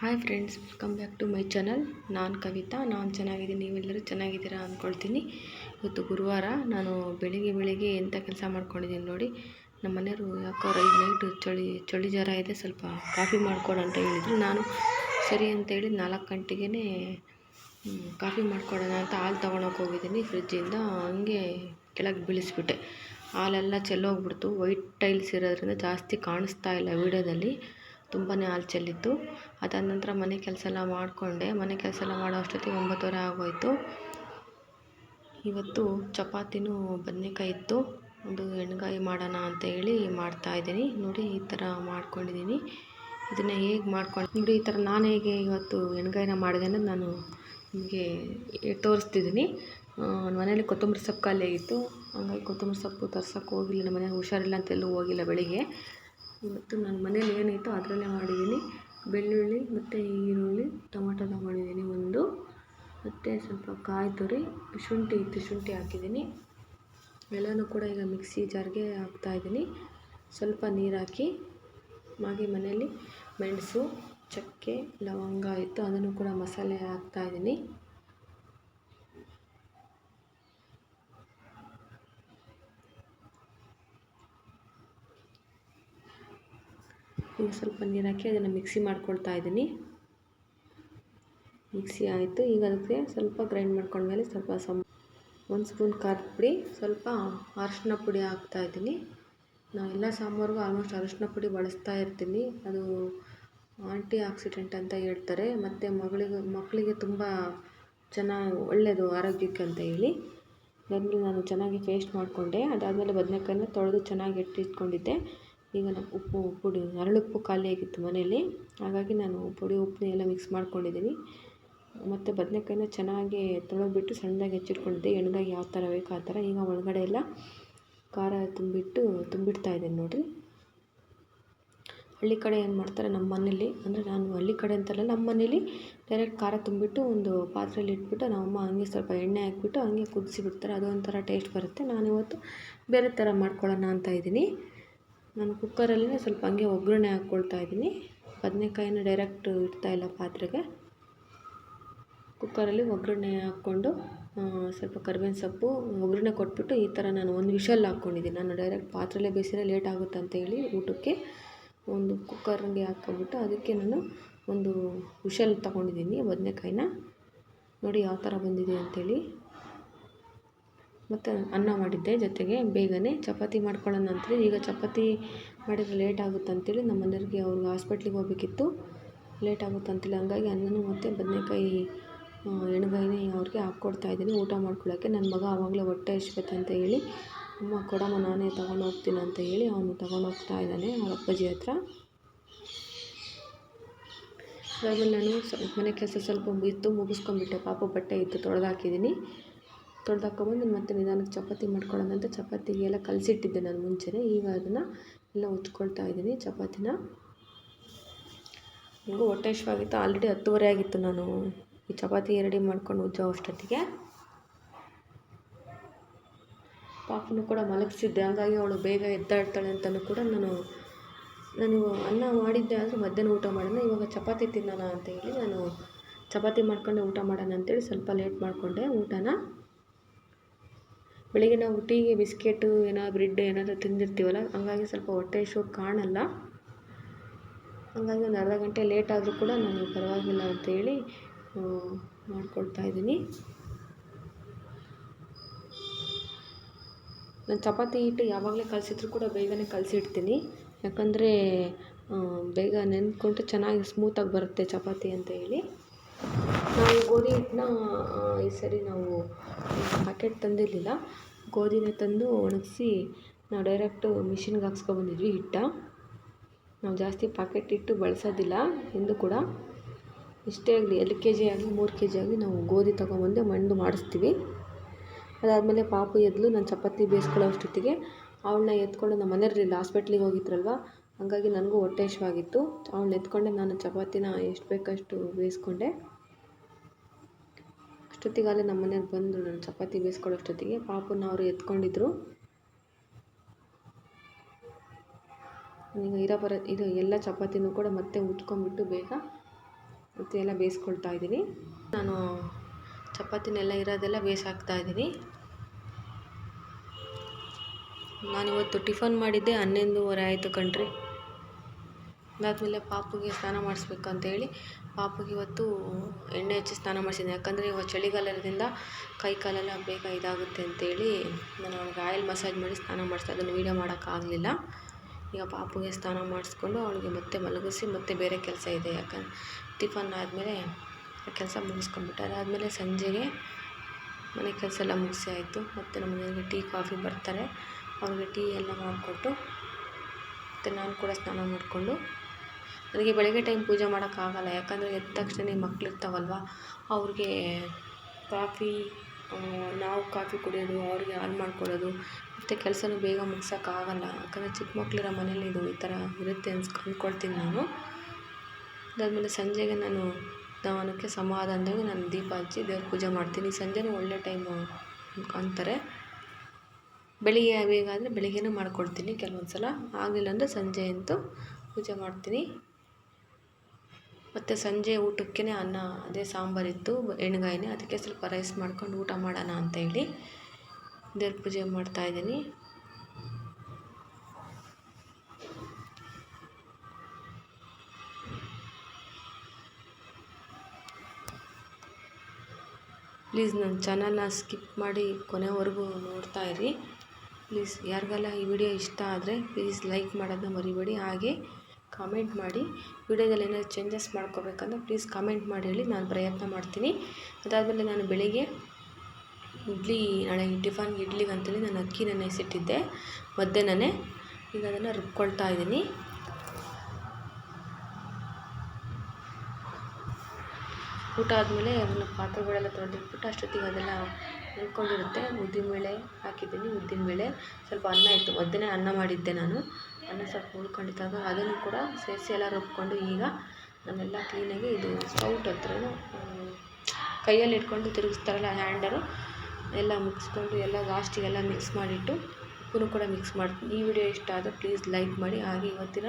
Hi friends welcome back to my channel ನಾನು ಕವಿತಾ, ನಾನು ಚೆನ್ನಾಗಿದ್ದೀನಿ, ನೀವೆಲ್ಲರೂ ಚೆನ್ನಾಗಿದ್ದೀರಾ ಅಂದ್ಕೊಳ್ತೀನಿ ಇವತ್ತು ಗುರುವಾರ ನಾನು ಬೆಳಿಗ್ಗೆ ಬೆಳಿಗ್ಗೆ ಎಂಥ ಕೆಲಸ ಮಾಡ್ಕೊಂಡಿದ್ದೀನಿ ನೋಡಿ, ನಮ್ಮ ಮನೆಯವರು ಯಾಕೋ ಐದು ನೈಟು ಚಳಿ ಚಳಿ ಜ್ವರ ಇದೆ, ಸ್ವಲ್ಪ ಕಾಫಿ ಮಾಡ್ಕೊಡು ಅಂತ ಹೇಳಿದರು. ನಾನು ಸರಿ ಅಂತೇಳಿ ನಾಲ್ಕು ಗಂಟೆಗೇ ಕಾಫಿ ಮಾಡ್ಕೊಡೋಣ ಅಂತ ಹಾಲು ತೊಗೊಳಕ್ಕೆ ಹೋಗಿದ್ದೀನಿ ಫ್ರಿಜ್ಜಿಂದ. ಹಂಗೆ ಕೆಳಗೆ ಬೀಳಿಸ್ಬಿಟ್ಟೆ. ಹಾಲೆಲ್ಲ ಚೆಲ್ಲೋಗ್ಬಿಡ್ತು. ವೈಟ್ ಟೈಲ್ಸ್ ಇರೋದ್ರಿಂದ ಜಾಸ್ತಿ ಕಾಣಿಸ್ತಾ ಇಲ್ಲ ವೀಡಿಯೋದಲ್ಲಿ. ತುಂಬಾ ಹಾಲು ಚೆಲ್ಲಿತ್ತು ಅದಾದ ನಂತರ ಮನೆ ಕೆಲಸ ಎಲ್ಲ ಮಾಡಿಕೊಂಡೆ. ಮನೆ ಕೆಲಸ ಎಲ್ಲ ಮಾಡೋ ಅಷ್ಟೊತ್ತಿಗೆ ಒಂಬತ್ತುವರೆ ಆಗೋಯಿತು. ಇವತ್ತು ಚಪಾತಿನೂ ಬದನೇಕಾಯಿ ಇತ್ತು. ಒಂದು ಎಣ್ಗಾಯಿ ಮಾಡೋಣ ಅಂತ ಹೇಳಿ ಮಾಡ್ತಾಯಿದ್ದೀನಿ ನೋಡಿ, ಈ ಥರ ಮಾಡ್ಕೊಂಡಿದ್ದೀನಿ. ಇದನ್ನು ಹೇಗೆ ಮಾಡ್ಕೊಂಡು, ನೋಡಿ, ಈ ಥರ ನಾನು ಹೇಗೆ ಇವತ್ತು ಎಣ್ಗಾಯಿನ ಮಾಡಿದೆ ಅನ್ನೋದು ನಾನು ನಿಮಗೆ ತೋರಿಸ್ತಿದ್ದೀನಿ. ಮನೇಲಿ ಕೊತ್ತಂಬರಿ ಸೊಪ್ಪು ಖಾಲಿ ಆಗಿತ್ತು ಹಂಗಾಗಿ ಕೊತ್ತಂಬರಿ ಸೊಪ್ಪು ತರ್ಸೋಕ್ಕೆ ಹೋಗಿಲ್ಲ. ನಮ್ಮ ಮನೆಯಾಗ ಹುಷಾರಿಲ್ಲ ಅಂತೆಲ್ಲೂ ಹೋಗಿಲ್ಲ ಬೆಳಿಗ್ಗೆ. ಇವತ್ತು ನನ್ನ ಮನೇಲಿ ಏನಿತ್ತು ಅದರಲ್ಲೇ ಮಾಡಿದ್ದೀನಿ. ಬೆಳ್ಳುಳ್ಳಿ ಮತ್ತು ಈರುಳ್ಳಿ, ಟೊಮೊಟೊ ತಗೊಂಡಿದ್ದೀನಿ ಒಂದು. ಮತ್ತು ಸ್ವಲ್ಪ ಕಾಯಿ ತುರಿ, ಶುಂಠಿ ಇತ್ತು, ಶುಂಠಿ ಹಾಕಿದ್ದೀನಿ. ಎಲ್ಲನೂ ಕೂಡ ಈಗ ಮಿಕ್ಸಿ ಜಾರ್ಗೆ ಹಾಕ್ತಾಯಿದ್ದೀನಿ ಸ್ವಲ್ಪ ನೀರು ಹಾಕಿ ಹಾಗೆ ಮನೆಯಲ್ಲಿ ಮೆಣಸು, ಚಕ್ಕೆ, ಲವಂಗ ಇತ್ತು, ಅದನ್ನು ಕೂಡ ಮಸಾಲೆ ಹಾಕ್ತಾಯಿದ್ದೀನಿ ಈಗ ಸ್ವಲ್ಪ ನೀರು ಹಾಕಿ ಅದನ್ನು ಮಿಕ್ಸಿ ಮಾಡ್ಕೊಳ್ತಾ ಇದ್ದೀನಿ. ಮಿಕ್ಸಿ ಆಯಿತು. ಈಗ ಅದಕ್ಕೆ ಸ್ವಲ್ಪ ಗ್ರೈಂಡ್ ಮಾಡ್ಕೊಂಡ್ಮೇಲೆ ಸ್ವಲ್ಪ ಸಮ್ ಒಂದು ಸ್ಪೂನ್ ಖಾರದ ಪುಡಿ, ಸ್ವಲ್ಪ ಅರಶಿನ ಪುಡಿ ಹಾಕ್ತಾ ಇದ್ದೀನಿ. ನಾವು ಎಲ್ಲ ಸಾಂಬಾರಿಗೂ ಆಲ್ಮೋಸ್ಟ್ ಅರಶಿನ ಪುಡಿ ಬಳಸ್ತಾ ಇರ್ತೀನಿ. ಅದು ಆಂಟಿ ಆಕ್ಸಿಡೆಂಟ್ ಅಂತ ಹೇಳ್ತಾರೆ. ಮತ್ತು ಮಗಳಿಗೆ, ಮಕ್ಕಳಿಗೆ ತುಂಬ ಚೆನ್ನಾಗಿ ಒಳ್ಳೆಯದು ಆರೋಗ್ಯಕ್ಕೆ ಅಂತ ಹೇಳಿ. ಅದಾದಮೇಲೆ ನಾನು ಚೆನ್ನಾಗಿ ಪೇಸ್ಟ್ ಮಾಡಿಕೊಂಡೆ. ಅದಾದಮೇಲೆ ಬದನೆಕಾಯನ್ನ ತೊಳೆದು ಚೆನ್ನಾಗಿ ಇಟ್ಟಿಟ್ಕೊಂಡಿದ್ದೆ ಈಗ ನಾನು ಉಪ್ಪು, ಪುಡಿ ಹರಳುಪ್ಪು ಖಾಲಿಯಾಗಿತ್ತು ಮನೆಯಲ್ಲಿ. ಹಾಗಾಗಿ ನಾನು ಪುಡಿ ಉಪ್ಪನ್ನ ಎಲ್ಲ ಮಿಕ್ಸ್ ಮಾಡ್ಕೊಂಡಿದ್ದೀನಿ. ಮತ್ತು ಬದನೆಕಾಯಿನ ಚೆನ್ನಾಗಿ ತೊಳೆದ್ಬಿಟ್ಟು ಸಣ್ಣದಾಗಿ ಹೆಚ್ಚಿಟ್ಕೊಂಡಿದ್ದೆ. ಎಣ್ಗಾಯಿ ಯಾವ ಥರ ಬೇಕು ಆ ಥರ. ಈಗ ಒಳಗಡೆ ಎಲ್ಲ ಖಾರ ತುಂಬಿಟ್ಟು, ತುಂಬಿಡ್ತಾ ಇದ್ದೀನಿ ನೋಡಿರಿ. ಹಳ್ಳಿ ಕಡೆ ಏನು ಮಾಡ್ತಾರೆ ನಮ್ಮ ಮನೇಲಿ ಅಂದರೆ ನಾನು ಹಳ್ಳಿ ಕಡೆ ಅಂತಲ್ಲ, ನಮ್ಮ ಮನೇಲಿ ಡೈರೆಕ್ಟ್ ಖಾರ ತುಂಬಿಟ್ಟು ಒಂದು ಪಾತ್ರೆಯಲ್ಲಿ ಇಟ್ಬಿಟ್ಟು ನಮ್ಮಮ್ಮ ಹಂಗೆ ಸ್ವಲ್ಪ ಎಣ್ಣೆ ಹಾಕ್ಬಿಟ್ಟು ಹಂಗೆ ಕುದಿಸಿ ಬಿಡ್ತಾರೆ. ಅದೊಂಥರ ಟೇಸ್ಟ್ ಬರುತ್ತೆ. ನಾನು ಇವತ್ತು ಬೇರೆ ಥರ ಮಾಡ್ಕೊಳ್ಳೋಣ ಅಂತ ಇದ್ದೀನಿ. ನಾನು ಕುಕ್ಕರಲ್ಲೇ ಸ್ವಲ್ಪ ಹಂಗೆ ಒಗ್ಗರಣೆ ಹಾಕ್ಕೊಳ್ತಾ ಇದ್ದೀನಿ. ಬದನೆಕಾಯಿನ ಡೈರೆಕ್ಟ್ ಇಲ್ಲ ಪಾತ್ರೆಗೆ. ಕುಕ್ಕರಲ್ಲಿ ಒಗ್ಗರಣೆ ಹಾಕ್ಕೊಂಡು ಸ್ವಲ್ಪ ಕರ್ಬೇವಿನ ಸೊಪ್ಪು, ಒಗ್ಗರಣೆ ಕೊಟ್ಬಿಟ್ಟು ಈ ಥರ ನಾನು ಒಂದು ವಿಷಲ್ ಹಾಕ್ಕೊಂಡಿದ್ದೀನಿ. ನಾನು ಡೈರೆಕ್ಟ್ ಪಾತ್ರೆಲೇ ಬೇಯಿಸಿದ್ರೆ ಲೇಟ್ ಆಗುತ್ತೆ ಅಂತೇಳಿ ಊಟಕ್ಕೆ ಒಂದು ಕುಕ್ಕರ್ಗೆ ಹಾಕ್ಕೊಂಬಿಟ್ಟು ಅದಕ್ಕೆ ನಾನು ಒಂದು ವಿಷಲ್ ತಗೊಂಡಿದ್ದೀನಿ ಬದನೆಕಾಯಿನ. ನೋಡಿ ಯಾವ ಥರ ಬಂದಿದೆ ಅಂಥೇಳಿ ಮತ್ತು ಅನ್ನ ಮಾಡಿದ್ದೆ. ಜೊತೆಗೆ ಬೇಗನೆ ಚಪಾತಿ ಮಾಡ್ಕೊಳ್ಳೋಣ ಅಂತೇಳಿ ಈಗ ಚಪಾತಿ ಮಾಡಿದರೆ ಲೇಟ್ ಆಗುತ್ತೆ ಅಂತೇಳಿ ನಮ್ಮ ಮನೆಯವ್ರಿಗೆ ಅವ್ರಿಗೆ ಹಾಸ್ಪೆಟ್ಲಿಗೆ ಹೋಗ್ಬೇಕಿತ್ತು. ಲೇಟ್ ಆಗುತ್ತೆ ಅಂತೇಳಿ ಹಂಗಾಗಿ ಅನ್ನನೂ ಮತ್ತು ಬದನೇಕಾಯಿ ಎಣ್ಗಾಯಿನೇ ಅವ್ರಿಗೆ ಹಾಕ್ಕೊಡ್ತಾ ಇದ್ದೀನಿ. ಊಟ ಮಾಡ್ಕೊಳ್ಳೋಕ್ಕೆ ನನ್ನ ಮಗ ಆವಾಗಲೇ ಹೊಟ್ಟೆ ಹಸ್ಬೇಕಂತ ಅಂತ ಹೇಳಿ, ಅಮ್ಮ, ಕೊಡಮ್ಮ, ನಾನೇ ತಗೊಂಡು ಹೋಗ್ತೀನಿ ಅಂತ ಹೇಳಿ ಅವನು ತಗೊಂಡು ಹೋಗ್ತಾ ಇದ್ದಾನೆ ಅವ್ರ ಅಪ್ಪಾಜಿ ಹತ್ರ. ಆಮೇಲೆ ನಾನು ಮನೆ ಕೆಲಸ ಸ್ವಲ್ಪ ಇತ್ತು ಮುಗಿಸ್ಕೊಂಡ್ಬಿಟ್ಟೆ. ಪಾಪ ಬಟ್ಟೆ ಇತ್ತು, ತೊಳೆದು ಹಾಕಿದ್ದೀನಿ ತೊಳೆದು ಹಾಕ್ಕೊಂಬಂದು ಮತ್ತೆ ನಿಧಾನಕ್ಕೆ ಚಪಾತಿ ಮಾಡ್ಕೊಳ್ಳೋಣ ಅಂತ ಚಪಾತಿಗೆಲ್ಲ ಕಲಸಿಟ್ಟಿದ್ದೆ ನಾನು ಮುಂಚೆನೇ. ಈಗ ಅದನ್ನು ಎಲ್ಲ ಉಜ್ಕೊಳ್ತಾ ಇದ್ದೀನಿ ಚಪಾತಿನ. ನನಗೂ ಹೊಟ್ಟೆ ಹಶ್ವಾಗಿತ್ತು ಆಲ್ರೆಡಿ ಹತ್ತುವರೆ ಆಗಿತ್ತು ನಾನು ಈ ಚಪಾತಿ ರೆಡಿ ಮಾಡ್ಕೊಂಡು ಉಜ್ಜೋ ಅಷ್ಟೊತ್ತಿಗೆ. ಪಾಪನು ಕೂಡ ಮಲಗಿಸಿದ್ದೆ. ಹಾಗಾಗಿ ಅವಳು ಬೇಗ ಎದ್ದಾಡ್ತಾಳೆ ಅಂತಲೂ ಕೂಡ ನಾನು ನಾನು ಅನ್ನ ಮಾಡಿದ್ದೆ, ಆದರೂ ಮಧ್ಯಾಹ್ನ ಊಟ ಮಾಡೋಣ ಇವಾಗ ಚಪಾತಿ ತಿನ್ನೋಣ ಅಂತ ಹೇಳಿ ನಾನು ಚಪಾತಿ ಮಾಡ್ಕೊಂಡು ಊಟ ಮಾಡೋಣ ಅಂತೇಳಿ ಸ್ವಲ್ಪ ಲೇಟ್ ಮಾಡಿಕೊಂಡೆ ಊಟನ. ಬೆಳಿಗ್ಗೆ ನಾವು ಟೀಗೆ, ಬಿಸ್ಕೆಟು ಏನೋ ಬ್ರೆಡ್ ಏನಾದರೂ ತಿಂದಿರ್ತೀವಲ್ಲ, ಹಂಗಾಗಿ ಸ್ವಲ್ಪ ಹೊಟ್ಟೆ ಹಶ್ವು ಕಾಣಲ್ಲ. ಹಂಗಾಗಿ ಒಂದು ಅರ್ಧ ಗಂಟೆ ಲೇಟ್ ಆದರೂ ಕೂಡ ನಾನು ಪರವಾಗಿಲ್ಲ ಅಂತೇಳಿ ಮಾಡ್ಕೊಳ್ತಾ ಇದ್ದೀನಿ. ನಾನು ಚಪಾತಿ ಹಿಟ್ಟು ಯಾವಾಗಲೇ ಕಲಸಿದ್ರು ಕೂಡ ಬೇಗನೆ ಕಲಸಿಡ್ತೀನಿ. ಯಾಕಂದರೆ ಬೇಗ ನೆನ್ಕೊಂಡು ಚೆನ್ನಾಗಿ ಸ್ಮೂತಾಗಿ ಬರುತ್ತೆ ಚಪಾತಿ ಅಂತ ಹೇಳಿ. ನಾವು ಗೋಧಿ ಹಿಟ್ಟನ್ನ ಈ ಸರಿ ನಾವು ಪ್ಯಾಕೆಟ್ ತಂದಿರಲಿಲ್ಲ. ಗೋಧಿನ ತಂದು ಒಣಗಿಸಿ, ನಾವು ಡೈರೆಕ್ಟು ಮಿಷಿನ್ಗೆ ಹಾಕ್ಸ್ಕೊಬಂದಿದ್ವಿ ಹಿಟ್ಟ. ನಾವು ಜಾಸ್ತಿ ಪ್ಯಾಕೆಟ್ ಹಿಟ್ಟು ಬಳಸೋದಿಲ್ಲ, ಎಂದು ಕೂಡ. ಇಷ್ಟೇ ಆಗಲಿ, ಎರಡು ಕೆ ಜಿ ಆಗಲಿ, ಮೂರು ಕೆ ಜಿ ಆಗಲಿ ನಾವು ಗೋಧಿ ತೊಗೊಂಬಂದು ಮಣ್ಣು ಮಾಡಿಸ್ತೀವಿ. ಅದಾದಮೇಲೆ ಪಾಪು ಎದ್ಲು, ನಾನು ಚಪಾತಿ ಬೇಯಿಸ್ಕೊಳ್ಳೋ ಅಷ್ಟೊತ್ತಿಗೆ. ಅವಳನ್ನ ಎತ್ಕೊಂಡು, ನಮ್ಮ ಮನೆಯಲ್ಲಿ ಹಾಸ್ಪಿಟ್ಲಿಗೆ ಹೋಗಿದ್ರಲ್ವ? ಹಾಗಾಗಿ ನನಗೂ ಹೊಟ್ಟೆ ಹಶ್ವಾಗಿತ್ತು ಅವಳನ್ನ ಎತ್ಕೊಂಡೆ, ನಾನು ಚಪಾತಿನ ಎಷ್ಟು ಬೇಕಷ್ಟು ಬೇಯಿಸ್ಕೊಂಡೆ. ಅಷ್ಟೊತ್ತಿಗಾಗಲೇ ನಮ್ಮ ಮನೆಯವ್ರು ಬಂದರು ನಾನು ಚಪಾತಿ ಬೇಯಿಸ್ಕೊಳ್ಳೋ ಅಷ್ಟೊತ್ತಿಗೆ ಪಾಪುನ ಅವರು ಎತ್ಕೊಂಡಿದ್ರು. ಈಗ ಇರೋ ಬರ ಇದು ಎಲ್ಲ ಚಪಾತಿನೂ ಕೂಡ ಮತ್ತೆ ಉಜ್ಕೊಂಡ್ಬಿಟ್ಟು ಬೇಗ ಮತ್ತೆ ಎಲ್ಲ ಬೇಯಿಸ್ಕೊಳ್ತಾ ಇದ್ದೀನಿ. ನಾನು ಚಪಾತಿನೆಲ್ಲ ಇರೋದೆಲ್ಲ ಬೇಯಿಸಾಕ್ತಾ ಇದ್ದೀನಿ. ನಾನಿವತ್ತು ಟಿಫನ್ ಮಾಡಿದ್ದೆ ಹನ್ನೊಂದುವರೆ ಆಯಿತು ಕಣ್ರಿ. ಅದಾದಮೇಲೆ ಪಾಪುಗೆ ಸ್ನಾನ ಮಾಡಿಸ್ಬೇಕು ಅಂತೇಳಿ ಪಾಪುಗೆ ಇವತ್ತು ಎಣ್ಣೆ ಹಚ್ಚಿ ಸ್ನಾನ ಮಾಡಿಸಿದ್ದೆ. ಯಾಕಂದರೆ ಇವಾಗ ಇರೋದ್ರಿಂದ ಕೈ ಕಾಲೆಲ್ಲ ಬೇಗ ಇದಾಗುತ್ತೆ ಅಂತೇಳಿ ನಾನು ಅವ್ಳಿಗೆ ಆಯಿಲ್ ಮಸಾಜ್ ಮಾಡಿ ಸ್ನಾನ ಮಾಡಿಸ್ದೆ. ಅದನ್ನು ವೀಡಿಯೋ ಮಾಡೋಕ್ಕಾಗಲಿಲ್ಲ. ಈಗ ಪಾಪುಗೆ ಸ್ನಾನ ಮಾಡಿಸ್ಕೊಂಡು ಅವಳಿಗೆ ಮತ್ತೆ ಮಲಗಿಸಿ ಮತ್ತೆ ಬೇರೆ ಕೆಲಸ ಇದೆ. ಯಾಕಂದ್ರೆ ಟಿಫನ್ ಆದಮೇಲೆ ಕೆಲಸ ಮುಗಿಸ್ಕೊಂಡ್ಬಿಟ್ಟೆ ಅದಾದಮೇಲೆ ಸಂಜೆಗೆ ಮನೆ ಕೆಲಸ ಎಲ್ಲ ಮುಗಿಸಿ ಆಯಿತು. ಮತ್ತು ನಮ್ಮ ಮನೆಗೆ ಟೀ, ಕಾಫಿ ಬರ್ತಾರೆ. ಅವ್ರಿಗೆ ಟೀ ಎಲ್ಲ ಮಾಡಿಕೊಟ್ಟು ಮತ್ತು ನಾನು ಕೂಡ ಸ್ನಾನ ಮಾಡಿಕೊಂಡು ನನಗೆ ಬೆಳಗ್ಗೆ ಟೈಮ್ ಪೂಜೆ ಮಾಡೋಕ್ಕಾಗಲ್ಲ, ಯಾಕಂದರೆ ಎದ್ದ ತಕ್ಷಣ ಮಕ್ಳಿರ್ತಾವಲ್ವ ಅವ್ರಿಗೆ ಕಾಫಿ ನಾವು ಕಾಫಿ ಕುಡಿಯೋದು, ಅವ್ರಿಗೆ ಹಾಲು ಮಾಡಿಕೊಡೋದು, ಮತ್ತು ಕೆಲಸನೂ ಬೇಗ ಮುಗ್ಸೋಕ್ಕಾಗಲ್ಲ. ಯಾಕಂದರೆ ಚಿಕ್ಕ ಮಕ್ಕಳಿರೋ ಮನೇಲಿ ಇದು ಈ ಥರ ಇರುತ್ತೆ ಅನ್ಸ್ ಅಂದ್ಕೊಳ್ತೀನಿ ನಾನು. ಅದಾದಮೇಲೆ ಸಂಜೆಗೆ ನಾನು ದವನಕ್ಕೆ ಸಮಾಧಾನದಾಗ ನಾನು ದೀಪ ಹಚ್ಚಿ ದೇವ್ರ ಪೂಜೆ ಮಾಡ್ತೀನಿ. ಸಂಜೆನೂ ಒಳ್ಳೆ ಟೈಮು ಅಂತಾರೆ. ಬೆಳಿಗ್ಗೆ ಬೇಗ ಅಂದರೆ ಬೆಳಿಗ್ಗೆನೂ ಮಾಡ್ಕೊಳ್ತೀನಿ ಕೆಲವೊಂದು ಸಲ ಆಗಲಿಲ್ಲ ಅಂದರೆ ಸಂಜೆ ಅಂತೂ ಪೂಜೆ ಮಾಡ್ತೀನಿ. ಮತ್ತು ಸಂಜೆ ಊಟಕ್ಕೆ ಅನ್ನ, ಅದೇ ಸಾಂಬಾರಿತ್ತು ಎಣ್ಗಾಯಿನೇ. ಅದಕ್ಕೆ ಸ್ವಲ್ಪ ರೈಸ್ ಮಾಡ್ಕೊಂಡು ಊಟ ಮಾಡೋಣ ಅಂತ ಹೇಳಿ ದೇವ್ರ ಪೂಜೆ ಮಾಡ್ತಾಯಿದ್ದೀನಿ ಪ್ಲೀಸ್ ನನ್ನ ಚಾನಲ್ನ ಸ್ಕಿಪ್ ಮಾಡಿ ಕೊನೆವರೆಗೂ ನೋಡ್ತಾ ಇರಿ. ಪ್ಲೀಸ್, ಯಾರಿಗೆಲ್ಲ ಈ ವಿಡಿಯೋ ಇಷ್ಟ ಆದರೆ ಪ್ಲೀಸ್ ಲೈಕ್ ಮಾಡೋದನ್ನ ಮರಿಬೇಡಿ. ಹಾಗೆ ಕಾಮೆಂಟ್ ಮಾಡಿ, ವಿಡಿಯೋದಲ್ಲಿ ಏನಾದರೂ ಚೇಂಜಸ್ ಮಾಡ್ಕೋಬೇಕಂದ್ರೆ ಪ್ಲೀಸ್ ಕಾಮೆಂಟ್ ಮಾಡಿ ಹೇಳಿ ನಾನು ಪ್ರಯತ್ನ ಮಾಡ್ತೀನಿ. ಅದಾದಮೇಲೆ ನಾನು ಬೆಳಿಗ್ಗೆ ಇಡ್ಲಿ, ನಾಳೆ ಟಿಫನ್ ಇಡ್ಲಿಗೆ ಅಂತೇಳಿ ನಾನು ಅಕ್ಕಿ ನೆನೆಸಿಟ್ಟಿದ್ದೆ ಮಧ್ಯಾಹ್ನನೇ ಈಗ ಅದನ್ನು ರುಬ್ಕೊಳ್ತಾ ಇದ್ದೀನಿ. ಊಟ ಆದಮೇಲೆ ಅದನ್ನು ಪಾತ್ರೆಗಳೆಲ್ಲ ತೊಳೆದಿಟ್ಬಿಟ್ಟು ಅಷ್ಟೊತ್ತಿಗೆ ಅದೆಲ್ಲ ಉಳ್ಕೊಂಡಿರುತ್ತೆ ಉದ್ದಿನ ಬೇಳೆ ಹಾಕಿದ್ದೀನಿ, ಉದ್ದಿನ ಬೇಳೆ. ಸ್ವಲ್ಪ ಅನ್ನ ಇತ್ತು, ಮಧ್ಯಾಹ್ನ ಅನ್ನ ಮಾಡಿದ್ದೆ ನಾನು. ಅನ್ನ ಸ್ವಲ್ಪ ಉಳ್ಕೊಂಡಿದ್ದಾಗ ಅದನ್ನು ಕೂಡ ಸೇರಿಸಿ ಎಲ್ಲ ರುಬ್ಕೊಂಡು ಈಗ ನಾವೆಲ್ಲ ಕ್ಲೀನಾಗಿ ಇದು ಸ್ಟೌಟ್ ಹತ್ರ ಕೈಯಲ್ಲಿ ಇಟ್ಕೊಂಡು ತಿರುಗಿಸ್ತಾರಲ್ಲ ಹ್ಯಾಂಡರು, ಎಲ್ಲ ಮುಗಿಸ್ಕೊಂಡು ಎಲ್ಲ ಲಾಸ್ಟಿಗೆಲ್ಲ ಮಿಕ್ಸ್ ಮಾಡಿಟ್ಟು ಉಪ್ಪನ್ನು ಕೂಡ ಮಿಕ್ಸ್ ಮಾಡ್ತೀನಿ. ಈ ವಿಡಿಯೋ ಇಷ್ಟ ಆದರೆ ಪ್ಲೀಸ್ ಲೈಕ್ ಮಾಡಿ. ಹಾಗೆ ಇವತ್ತಿನ